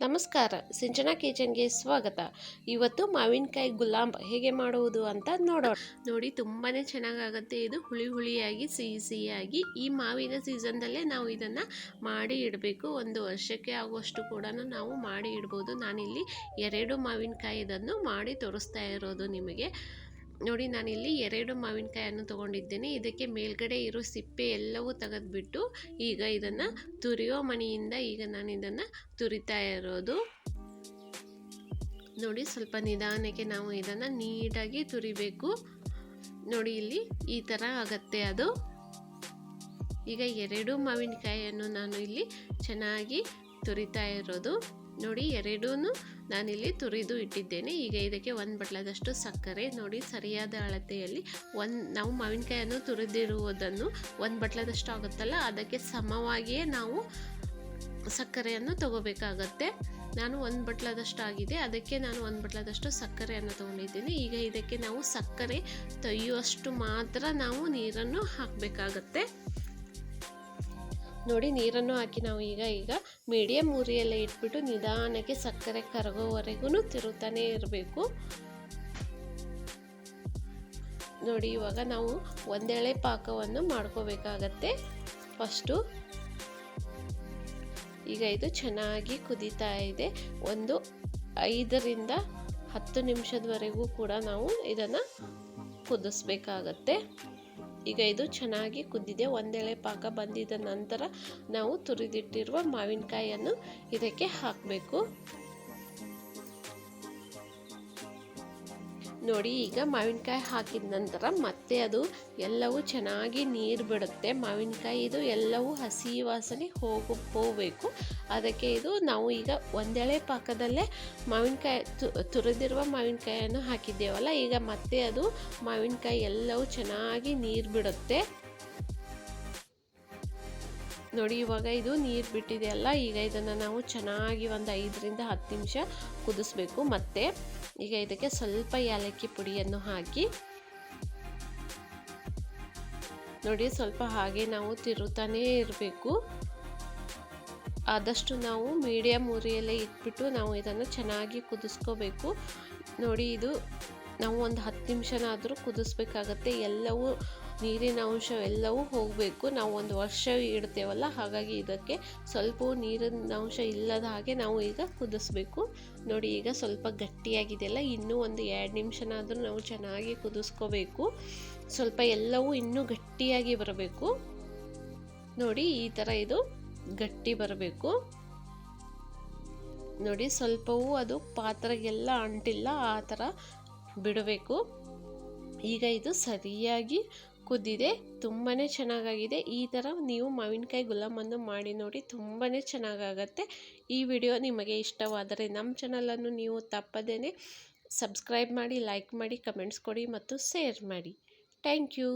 ನಮಸ್ಕಾರ. ಸಿಂಚನಾ ಕಿಚನ್ಗೆ ಸ್ವಾಗತ. ಇವತ್ತು ಮಾವಿನಕಾಯಿ ಗುಲಾಬ್ ಹೇಗೆ ಮಾಡುವುದು ಅಂತ ನೋಡೋಣ. ನೋಡಿ ತುಂಬಾ ಚೆನ್ನಾಗಾಗುತ್ತೆ. ಇದು ಹುಳಿ ಹುಳಿಯಾಗಿ ಸಿಹಿ ಸಿಹಿಯಾಗಿ ಈ ಮಾವಿನ ಸೀಸನ್ದಲ್ಲೇ ನಾವು ಇದನ್ನು ಮಾಡಿ ಇಡಬೇಕು. ಒಂದು ವರ್ಷಕ್ಕೆ ಆಗುವಷ್ಟು ಕೂಡ ನಾವು ಮಾಡಿ ಇಡ್ಬೋದು. ನಾನಿಲ್ಲಿ ಎರಡು ಮಾವಿನಕಾಯಿ ಇದನ್ನು ಮಾಡಿ ತೋರಿಸ್ತಾ ಇರೋದು ನಿಮಗೆ. ನೋಡಿ ನಾನಿಲ್ಲಿ ಎರಡು ಮಾವಿನಕಾಯನ್ನು ತೊಗೊಂಡಿದ್ದೇನೆ. ಇದಕ್ಕೆ ಮೇಲ್ಗಡೆ ಇರೋ ಸಿಪ್ಪೆ ಎಲ್ಲವೂ ತೆಗೆದುಬಿಟ್ಟು ಈಗ ಇದನ್ನು ತುರಿಯೋ ಮಣಿಯಿಂದ ಈಗ ನಾನು ಇದನ್ನು ತುರಿತಾ ಇರೋದು. ನೋಡಿ ಸ್ವಲ್ಪ ನಿಧಾನಕ್ಕೆ ನಾವು ಇದನ್ನು ನೀಟಾಗಿ ತುರಿಬೇಕು. ನೋಡಿ ಇಲ್ಲಿ ಈ ಥರ ಆಗತ್ತೆ ಅದು. ಈಗ ಎರಡು ಮಾವಿನಕಾಯಿಯನ್ನು ನಾನು ಇಲ್ಲಿ ಚೆನ್ನಾಗಿ ತುರಿತಾ ಇರೋದು. ನೋಡಿ ಎರಡೂ ನಾನಿಲ್ಲಿ ತುರಿದು ಇಟ್ಟಿದ್ದೇನೆ. ಈಗ ಇದಕ್ಕೆ ಒಂದು ಬಟ್ಲದಷ್ಟು ಸಕ್ಕರೆ ನೋಡಿ ಸರಿಯಾದ ಅಳತೆಯಲ್ಲಿ ಒಂದು ನಾವು ಮಾವಿನಕಾಯನ್ನು ತುರಿದಿರುವುದನ್ನು ಒಂದು ಬಟ್ಲದಷ್ಟು ಆಗುತ್ತಲ್ಲ, ಅದಕ್ಕೆ ಸಮವಾಗಿಯೇ ನಾವು ಸಕ್ಕರೆಯನ್ನು ತಗೋಬೇಕಾಗತ್ತೆ. ನಾನು ಒಂದು ಬಟ್ಲದಷ್ಟು ಆಗಿದೆ, ಅದಕ್ಕೆ ನಾನು ಒಂದು ಬಟ್ಲದಷ್ಟು ಸಕ್ಕರೆಯನ್ನು ತೊಗೊಂಡಿದ್ದೀನಿ. ಈಗ ಇದಕ್ಕೆ ನಾವು ಸಕ್ಕರೆ ತೊಯ್ಯುವಷ್ಟು ಮಾತ್ರ ನಾವು ನೀರನ್ನು ಹಾಕಬೇಕಾಗತ್ತೆ. ನೋಡಿ ನೀರನ್ನು ಹಾಕಿ ನಾವು ಈಗ ಈಗ ಮೀಡಿಯಮ್ ಉರಿಯಲ್ಲೇ ಇಟ್ಬಿಟ್ಟು ನಿಧಾನಕ್ಕೆ ಸಕ್ಕರೆ ಕರಗೋವರೆಗೂ ತಿರುತ್ತಾನೆ ಇರಬೇಕು. ನೋಡಿ ಇವಾಗ ನಾವು ಒಂದೆಳೆ ಪಾಕವನ್ನು ಮಾಡ್ಕೋಬೇಕಾಗತ್ತೆ. ಫಸ್ಟು ಈಗ ಇದು ಚೆನ್ನಾಗಿ ಕುದೀತಾ ಇದೆ. ಒಂದು ಐದರಿಂದ ಹತ್ತು ನಿಮಿಷದವರೆಗೂ ಕೂಡ ನಾವು ಇದನ್ನು ಕುದಿಸ್ಬೇಕಾಗತ್ತೆ. ಈಗ ಇದು ಚೆನ್ನಾಗಿ ಕುದ್ದಿದೆ. ಒಂದೆಳೆ ಪಾಕ ಬಂದಿದ ನಂತರ ನಾವು ತುರಿದಿಟ್ಟಿರುವ ಮಾವಿನಕಾಯಿಯನ್ನು ಇದಕ್ಕೆ ಹಾಕಬೇಕು. ನೋಡಿ, ಈಗ ಮಾವಿನಕಾಯಿ ಹಾಕಿದ ನಂತರ ಮತ್ತೆ ಅದು ಎಲ್ಲವೂ ಚೆನ್ನಾಗಿ ನೀರು ಬಿಡುತ್ತೆ. ಮಾವಿನಕಾಯಿ ಇದು ಎಲ್ಲವೂ ಹಸಿ ವಾಸನೆ ಹೋಗು, ಹೋಗಬೇಕು. ಅದಕ್ಕೆ ಇದು ನಾವು ಈಗ ಒಂದೆಳೆ ಪಾಕದಲ್ಲೇ ಮಾವಿನಕಾಯಿ ತುರಿದಿರುವ ಮಾವಿನಕಾಯಿಯನ್ನು ಹಾಕಿದ್ದೇವಲ್ಲ, ಈಗ ಮತ್ತೆ ಅದು ಮಾವಿನಕಾಯಿ ಎಲ್ಲವೂ ಚೆನ್ನಾಗಿ ನೀರು ಬಿಡುತ್ತೆ. ನೋಡಿ, ಇವಾಗ ಇದು ನೀರು ಬಿಟ್ಟಿದೆಯಲ್ಲ ಈಗ ಇದನ್ನು ನಾವು ಚೆನ್ನಾಗಿ ಒಂದು ಐದರಿಂದ ಹತ್ತು ನಿಮಿಷ ಕುದಿಸ್ಬೇಕು. ಮತ್ತೆ ಈಗ ಇದಕ್ಕೆ ಸ್ವಲ್ಪ ಏಲಕ್ಕಿ ಪುಡಿಯನ್ನು ಹಾಕಿ, ನೋಡಿ, ಸ್ವಲ್ಪ ಹಾಗೆ ನಾವು ತಿರುತ್ತಾನೇ ಇರಬೇಕು. ಆದಷ್ಟು ನಾವು ಮೀಡಿಯಮ್ ಉರಿಯಲ್ಲೇ ಇಟ್ಬಿಟ್ಟು ನಾವು ಇದನ್ನು ಚೆನ್ನಾಗಿ ಕುದಿಸ್ಕೋಬೇಕು. ನೋಡಿ, ಇದು ನಾವು ಒಂದು ಹತ್ತು ನಿಮಿಷನಾದರೂ ಕುದಿಸ್ಬೇಕಾಗತ್ತೆ. ಎಲ್ಲವೂ ನೀರಿನ ಅಂಶ ಎಲ್ಲವೂ ಹೋಗಬೇಕು. ನಾವು ಒಂದು ವರ್ಷ ಇಡ್ತೇವಲ್ಲ, ಹಾಗಾಗಿ ಇದಕ್ಕೆ ಸ್ವಲ್ಪ ನೀರಿನ ಅಂಶ ಇಲ್ಲದ ಹಾಗೆ ನಾವು ಈಗ ಕುದಿಸ್ಬೇಕು. ನೋಡಿ, ಈಗ ಸ್ವಲ್ಪ ಗಟ್ಟಿಯಾಗಿದೆಯಲ್ಲ, ಇನ್ನೂ ಒಂದು ಎರಡು ನಿಮಿಷನಾದರೂ ನಾವು ಚೆನ್ನಾಗಿ ಕುದಿಸ್ಕೋಬೇಕು. ಸ್ವಲ್ಪ ಎಲ್ಲವೂ ಇನ್ನೂ ಗಟ್ಟಿಯಾಗಿ ಬರಬೇಕು. ನೋಡಿ, ಈ ಥರ ಇದು ಗಟ್ಟಿ ಬರಬೇಕು. ನೋಡಿ, ಸ್ವಲ್ಪವೂ ಅದು ಪಾತ್ರೆಗೆಲ್ಲ ಅಂಟಿಲ್ಲ, ಆ ಥರ ಬಿಡಬೇಕು. ಈಗ ಇದು ಸರಿಯಾಗಿ ಕುದ್ದಿದೆ ತುಂಬಾ ಚೆನ್ನಾಗಾಗಿದೆ. ಈ ಥರ ನೀವು ಮಾವಿನಕಾಯಿ ಗುಲಾಮನ್ನು ಮಾಡಿ ನೋಡಿ ತುಂಬಾ ಚೆನ್ನಾಗಾಗತ್ತೆ. ಈ ವಿಡಿಯೋ ನಿಮಗೆ ಇಷ್ಟವಾದರೆ ನಮ್ಮ ಚಾನಲನ್ನು ನೀವು ತಪ್ಪದೇ ಸಬ್ಸ್ಕ್ರೈಬ್ ಮಾಡಿ, ಲೈಕ್ ಮಾಡಿ, ಕಮೆಂಟ್ಸ್ ಕೊಡಿ ಮತ್ತು ಶೇರ್ ಮಾಡಿ. Thank you.